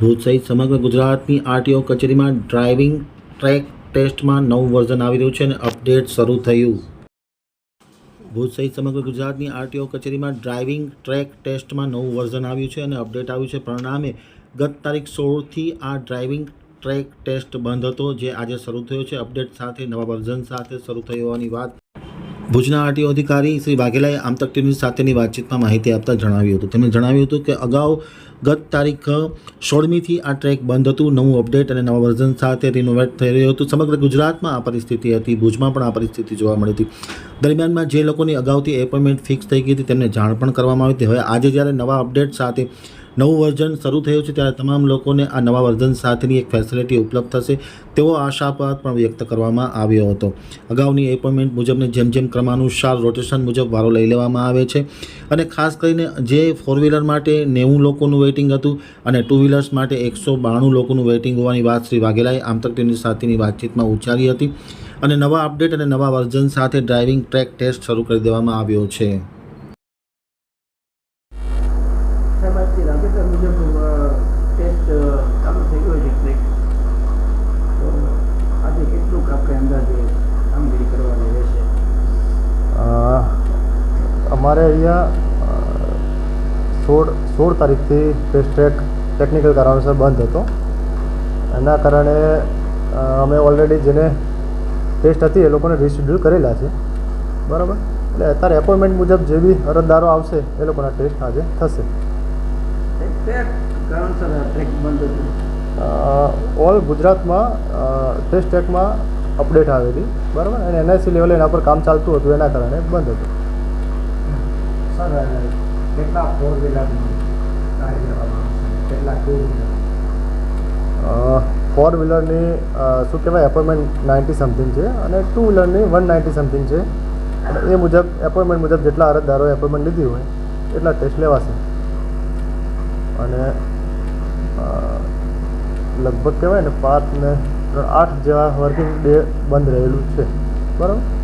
ભુજ સહિત સમગ્ર ગુજરાતની આરટીઓ કચેરીમાં ડ્રાઇવિંગ ટ્રેક ટેસ્ટમાં નવું વર્ઝન આવી રહ્યું છે અને અપડેટ શરૂ થયું. ભુજ સહિત સમગ્ર ગુજરાતની આરટીઓ કચેરીમાં ડ્રાઇવિંગ ટ્રેક ટેસ્ટમાં નવું વર્ઝન આવ્યું છે અને અપડેટ આવ્યું છે. પરિણામે ગત તારીખ સોળથી આ ડ્રાઇવિંગ ટ્રેક ટેસ્ટ બંધ હતો, જે આજે શરૂ થયો છે. અપડેટ સાથે, નવા વર્ઝન સાથે શરૂ થયો હોવાની વાત ભુજના આરટીઓ અધિકારી શ્રી વાઘેલાએ આમતક ટીવી સાથેની વાતચીતમાં માહિતી આપતા જણાવ્યું હતું. તેમણે જણાવ્યું હતું કે અગાઉ ગત તારીખ સોળમીથી આ ટ્રેક બંધ હતું. નવું અપડેટ અને નવા વર્ઝન સાથે રિનોવેટ થઈ રહ્યું હતું. સમગ્ર ગુજરાતમાં આ પરિસ્થિતિ હતી. ભુજમાં પણ આ પરિસ્થિતિ જોવા મળી હતી. દરમિયાનમાં જે લોકોની અગાઉથી એપોઇન્ટમેન્ટ ફિક્સ થઈ ગઈ હતી તેમને જાણ પણ કરવામાં આવી હતી. હવે આજે જ્યારે નવા અપડેટ સાથે નવું વર્ઝન શરૂ થયું છે ત્યારે તમામ લોકોને આ નવા વર્ઝન સાથેની એક ફેસિલિટી ઉપલબ્ધ થશે તેવો આશાપાત પણ વ્યક્ત કરવામાં આવ્યો હતો. અગાઉની એપોઇન્ટમેન્ટ મુજબને જેમ જેમ ક્રમાનુસાર રોટેશન મુજબ વારો લઈ લેવામાં આવે છે અને ખાસ કરીને જે ફોર વ્હીલર માટે નેવું લોકોનું વેઇટિંગ હતું અને ટુ વ્હીલર્સ માટે એકસો બાણું લોકોનું વેઇટિંગ હોવાની વાત શ્રી વાઘેલાએ આમતક ટીવી સાથેની વાતચીતમાં ઉચ્ચારી હતી અને નવા અપડેટ અને નવા વર્ઝન સાથે ડ્રાઇવિંગ ટ્રેક ટેસ્ટ શરૂ કરી દેવામાં આવ્યો છે. સાહેબ મુજબ ટેસ્ટ ચાલુ થઈ ગયો છે ટ્રેક તો આજે કેટલુંક આપણે અંદાજે કામગીરી કરવાની રહેશે અમારે અહીંયા સોળ સોળ તારીખથી ટેસ્ટ ટ્રેક ટેકનિકલ કારણોસર બંધ હતો. એના કારણે અમે ઓલરેડી જેને ટેસ્ટ હતી એ લોકોને રિશેડ્યુલ કરેલા છે. બરાબર? એટલે અત્યારે એપોઇન્ટમેન્ટ મુજબ જે બી અરજદારો આવશે એ લોકોના ટેસ્ટ આજે થશે સાહેબ, કયા કારણસર આ ટ્રેક બંધ હતું ઓલ ગુજરાતમાં ટેસ્ટ ટ્રેકમાં અપડેટ આવેલી બરાબર? અને એનઆઈસી લેવલે એના પર કામ ચાલતું હતું એના કારણે બંધ હતું. સર કેટલા ફોર વ્હીલર કેટલા ટુ વ્હીલર ફોર વ્હીલરની શું કહેવાય એપોઇન્ટમેન્ટ નાઇન્ટી સમથિંગ છે અને ટુ વ્હીલરની વન નાઇન્ટી સમથિંગ છે. અને એ મુજબ એપોઇન્ટમેન્ટ મુજબ જેટલા અરજદારોએ એપોઇન્ટમેન્ટ લીધી હોય એટલા ટેસ્ટ લેવાશે. અને લગભગ કહેવાય ને પાંચ ને આઠ જેવા વર્કિંગ ડે બંધ રહેલું છે. બરાબર?